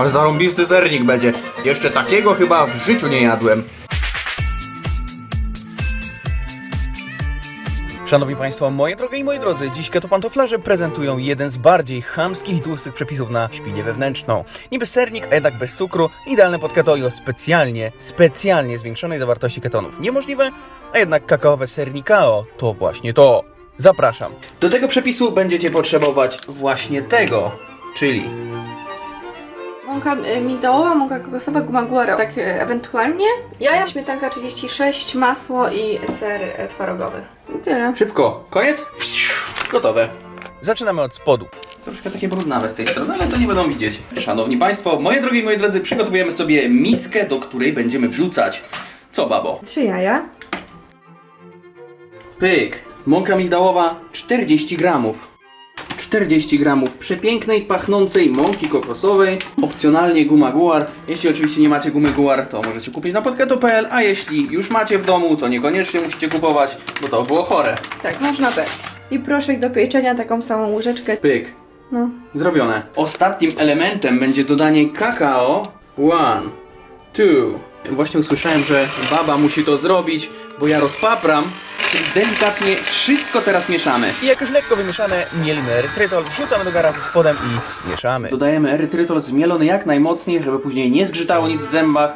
Ale zarąbisty sernik będzie. Jeszcze takiego chyba w życiu nie jadłem. Szanowni Państwo, moje drogie i moi drodzy, dziś ketopantoflarze prezentują jeden z bardziej chamskich i tłustych przepisów na świnię wewnętrzną. Niby sernik, a jednak bez cukru, idealne pod keto i o specjalnie, specjalnie zwiększonej zawartości ketonów. Niemożliwe, a jednak kakaowe sernikao to właśnie to. Zapraszam. Do tego przepisu będziecie potrzebować właśnie tego, czyli Mąka y, migdałowa, mąka kokosowa, guma guaro. Tak y, ewentualnie. Jaja, śmietanka 36, masło i ser y, twarogowy. I tyle. Szybko, koniec? Gotowe. Zaczynamy od spodu. Troszkę takie brudnawe z tej strony, ale to nie będą widzieć. Szanowni Państwo, moje drogie i moi drodzy, przygotowujemy sobie miskę, do której będziemy wrzucać. Co, babo? Trzy jaja. Pyk. Mąka migdałowa 40 gramów. 40 gramów przepięknej, pachnącej mąki kokosowej. Opcjonalnie guma guar. Jeśli oczywiście nie macie gumy guar, to możecie kupić na podketo.pl, a jeśli już macie w domu, to niekoniecznie musicie kupować, bo to było chore. Tak, można bez. I proszek do pieczenia, taką samą łyżeczkę. Pyk. No. Zrobione. Ostatnim elementem będzie dodanie kakao. One, two. Właśnie usłyszałem, że baba musi to zrobić, bo ja rozpapram. Czyli delikatnie wszystko teraz mieszamy. I jak już lekko wymieszane, mielimy erytrytol, wrzucamy do gara ze spodem i mieszamy. Dodajemy erytrytol zmielony jak najmocniej, żeby później nie zgrzytało nic w zębach.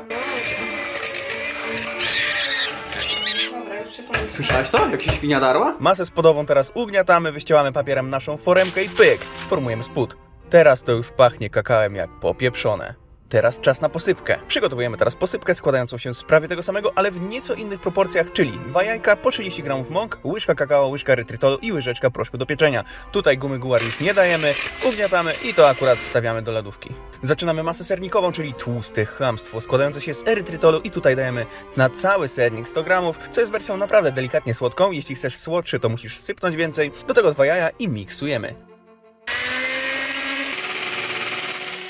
Słyszałaś to? Jak się świnia darła? Masę spodową teraz ugniatamy, wyścielamy papierem naszą foremkę i pyk! Formujemy spód. Teraz to już pachnie kakałem jak popieprzone. Teraz czas na posypkę. Przygotowujemy teraz posypkę składającą się z prawie tego samego, ale w nieco innych proporcjach, czyli dwa jajka po 30 g mąk, łyżka kakao, łyżka erytrytolu i łyżeczka proszku do pieczenia. Tutaj gumy guar już nie dajemy, ugniatamy i to akurat wstawiamy do lodówki. Zaczynamy masę sernikową, czyli tłuste chamstwo składające się z erytrytolu i tutaj dajemy na cały sernik 100 gramów, co jest wersją naprawdę delikatnie słodką. Jeśli chcesz słodszy, to musisz sypnąć więcej. Do tego dwa jaja i miksujemy.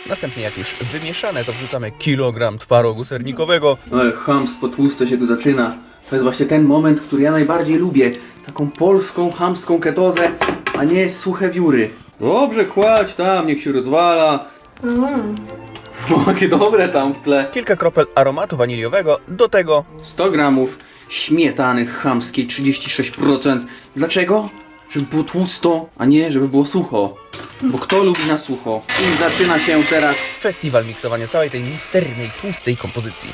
Następnie jak już wymieszane, to wrzucamy kilogram twarogu sernikowego. Ale chamstwo tłuste się tu zaczyna. To jest właśnie ten moment, który ja najbardziej lubię. Taką polską, chamską ketozę, a nie suche wióry. Dobrze, kładź tam, niech się rozwala. O, jakie dobre tam w tle. Kilka kropel aromatu waniliowego, do tego 100 gramów śmietany chamskiej 36%. Dlaczego? Żeby było tłusto, a nie żeby było sucho. Bo kto lubi na sucho? I zaczyna się teraz festiwal miksowania całej tej misternej, tłustej kompozycji.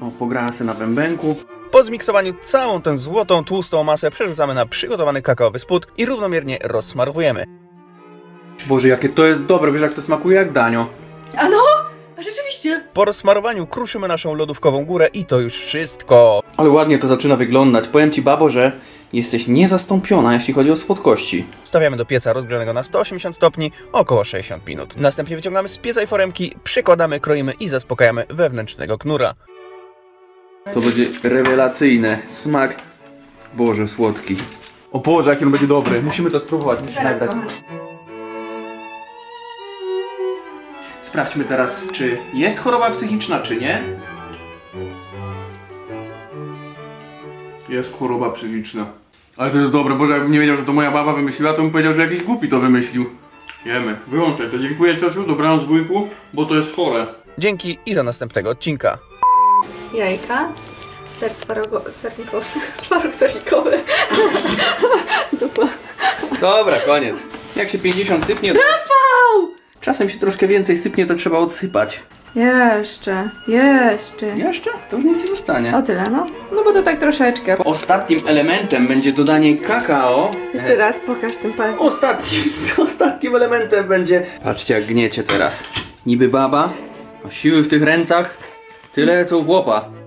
O, pograła na bębenku. Po zmiksowaniu całą tę złotą, tłustą masę przerzucamy na przygotowany kakaowy spód i równomiernie rozsmarowujemy. Boże, jakie to jest dobre, wiesz jak to smakuje jak danio. A no! Po rozsmarowaniu kruszymy naszą lodówkową górę i to już wszystko. Ale ładnie to zaczyna wyglądać. Powiem ci, babo, że jesteś niezastąpiona, jeśli chodzi o słodkości. Stawiamy do pieca rozgrzanego na 180 stopni, około 60 minut. Następnie wyciągamy z pieca i foremki, przekładamy, kroimy i zaspokajamy wewnętrznego knura. To będzie rewelacyjne. Smak, Boże, słodki. O Boże, jaki on będzie dobry. Musimy to spróbować, Zaraz, nagrać. Sprawdźmy teraz, czy jest choroba psychiczna, czy nie. Jest choroba psychiczna. Ale to jest dobre, Boże, jakbym nie wiedział, że to moja baba wymyśliła, to bym powiedział, że jakiś głupi to wymyślił. Jemy. Wyłączaj to. Dziękuję ciociu, dobranoc wujku, bo to jest chore. Dzięki i do następnego odcinka. Jajka. Ser twarogo... sernikowy. Twaróg sernikowy. Dupa. Dobra, koniec. Jak się 50 sypnie, to... Czasem się troszkę więcej sypnie, to trzeba odsypać. Jeszcze, jeszcze. Jeszcze? To już nic nie zostanie. O tyle, no. No bo to tak troszeczkę. Ostatnim elementem będzie dodanie kakao. Jeszcze raz pokaż ten palec. Ostatnim, ostatnim elementem będzie... Patrzcie jak gniecie teraz. Niby baba, a siły w tych rękach tyle co u chłopa.